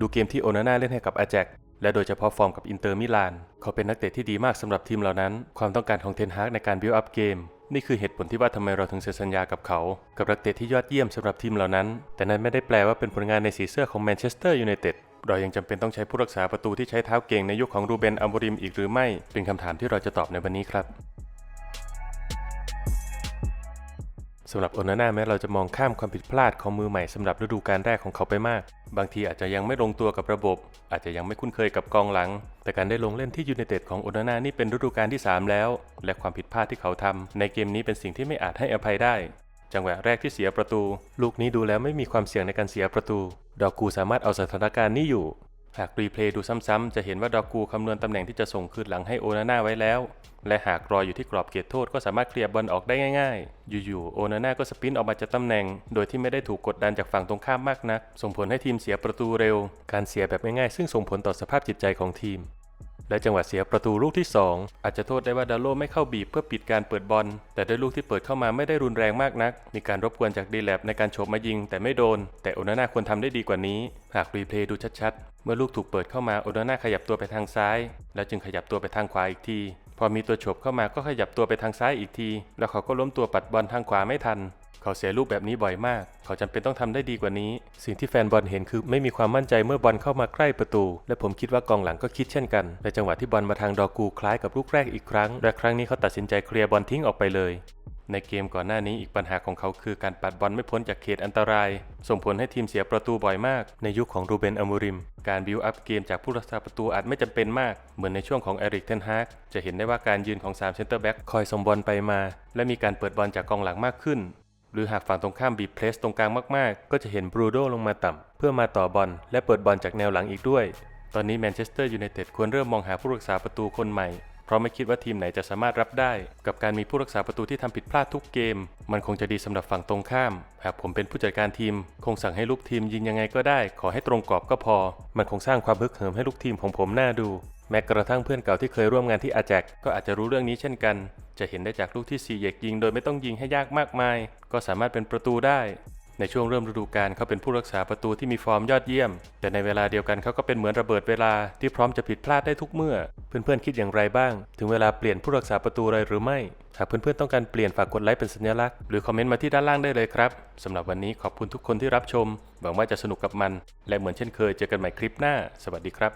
ดูเกมที่โอนาน่าเล่นให้กับอาแจกและโดยเฉพาะฟอร์มกับอินเตอร์มิลาน เขาเป็นนักเตะที่ดีมากสำหรับทีมเหล่านั้น ความต้องการของเทนฮากในการบิวอัพเกม นี่คือเหตุผลที่ว่าทำไมเราถึงเซ็นสัญญากับเขา กับนักเตะที่ยอดเยี่ยมสำหรับทีมเหล่านั้น แต่นั้นไม่ได้แปลว่าเป็นผลงานในสีเสื้อของแมนเชสเตอร์ยูไนเต็ด เรายังจำเป็นต้องใช้ผู้รักษาประตูที่ใช้เท้าเก่งในยุคของรูเบนอัมโบริมอีกหรือไม่ เป็นคำถามที่เราจะตอบในวันนี้ครับ สำหรับโอนาน่าแม้เราจะมองข้ามความผิดพลาดของมือใหม่สำหรับฤดูกาลแรกของเขาไปมาก บางทีอาจจะยังไม่ลงตัวกับระบบ อาจจะยังไม่คุ้นเคยกับกองหลัง แต่การได้ลงเล่นที่ยูไนเต็ดของโอนาน่านี่เป็นฤดูกาลที่ 3 แล้ว และความผิดพลาดที่เขาทำในเกมนี้เป็นสิ่งที่ไม่อาจให้อภัยได้ จังหวะแรกที่เสียประตู ลูกนี้ดูแล้วไม่มีความเสี่ยงในการเสียประตู ดอกกูสามารถเอาสถานการณ์นี้อยู่ หากรีเพลย์ดูซ้ำๆ จะเห็นว่าดอกูคำนวณตำแหน่งที่จะส่งคืนหลังให้โอนาน่าไว้แล้ว และหากรออยู่ที่กรอบเขตโทษก็สามารถเคลียร์บอลออกได้ง่าย ๆ อยู่ๆ โอนาน่าก็สปินออกมาจากตำแหน่ง โดยที่ไม่ได้ถูกกดดันจากฝั่งตรงข้ามมากนัก ส่งผลให้ทีมเสียประตูเร็ว การเสียแบบง่ายๆ ซึ่งส่งผลต่อสภาพจิตใจของทีม และจังหวะเสียประตูลูกที่ 2 อาจจะโทษได้ว่าดาโลไม่เข้าบีบเพื่อปิดการเปิดบอล แต่ด้วยลูกที่เปิดเข้ามาไม่ได้รุนแรงมากนัก มีการรบกวนจากดีแลบในการโฉบมายิงแต่ไม่โดน แต่โอนาน่าควรทำได้ดีกว่านี้ หากรีเพลย์ดูชัด เมื่อลูกถูกเปิดเข้ามาโอนาน่าขยับตัวไปทางซ้าย แล้วจึงขยับตัวไปทางขวาอีกที พอมีตัวโฉบเข้ามาก็ขยับตัวไปทางซ้ายอีกที แล้วเขาก็ล้มตัวปัดบอลทางขวาไม่ทัน เขาเสียลูกแบบนี้บ่อยมาก เขาจำเป็นต้องทำได้ดีกว่านี้ สิ่งที่แฟนบอลเห็นคือไม่มีความมั่นใจเมื่อบอลเข้ามาใกล้ประตู และผมคิดว่ากองหลังก็คิดเช่นกันในจังหวะที่บอลมาทางดอกูคล้ายกับลูกแรกอีกครั้งและครั้งนี้เขาตัดสินใจเคลียร์บอลทิ้งออกไปเลย ในเกมก่อนหน้านี้อีกปัญหาของเขาคือการปัดบอลไม่พ้นจากเขตอันตราย ส่งผลให้ทีมเสียประตูบ่อยมาก ในยุคของรูเบนอมูริม การบิวอัพเกมจากผู้รักษาประตูอาจไม่จำเป็นมาก เหมือนในช่วงของเอริกเทนฮากจะเห็นได้ว่าการยืนของ3เซนเตอร์แบ็กคอยส่งบอลไปมา และมีการเปิดบอลจากกองหลังมากขึ้น หรือหากฝั่งตรงข้ามบีเพรสตรงกลางมากๆ ก็จะเห็นบรูโดลงมาต่ำเพื่อมาต่อบอลและเปิดบอลจากแนวหลังอีกด้วย ตอนนี้แมนเชสเตอร์ยูไนเต็ดควรเริ่มมองหาผู้รักษาประตูคนใหม่ ราะไม่คิดว่าทีมไหนจะสามารถรับได้ กับการมีผู้รักษาประตูที่ทำผิดพลาดทุกเกม มันคงจะดีสำหรับฝั่งตรงข้าม หากผมเป็นผู้จัดการทีม คงสั่งให้ลูกทีมยิงยังไงก็ได้ ขอให้ตรงกรอบก็พอ มันคงสร้างความฮึกเหิมให้ลูกทีมของผมน่าดู แม้กระทั่งเพื่อนเก่าที่เคยร่วมงานที่อาแจกก็อาจจะรู้เรื่องนี้เช่นกัน จะเห็นได้จากลูกที่ซีเยกยิง โดยไม่ต้องยิงให้ยากมากมาย ก็สามารถเป็นประตูได้ ในช่วงเริ่มฤดูกาลเขาเป็นผู้รักษาประตูที่มีฟอร์มยอดเยี่ยม แต่ในเวลาเดียวกันเขาก็เป็นเหมือนระเบิดเวลาที่พร้อมจะผิดพลาดได้ทุกเมื่อ เพื่อนๆคิดอย่างไรบ้าง ถึงเวลาเปลี่ยนผู้รักษาประตูเลยหรือไม่ หากเพื่อนๆต้องการเปลี่ยนฝากกดไลค์เป็นสัญลักษณ์หรือคอมเมนต์มาที่ด้านล่างได้เลยครับสำหรับวันนี้ขอบคุณทุกคนที่รับชม หวังว่าจะสนุกกับมัน และเหมือนเช่นเคยเจอกันใหม่คลิปหน้า สวัสดีครับ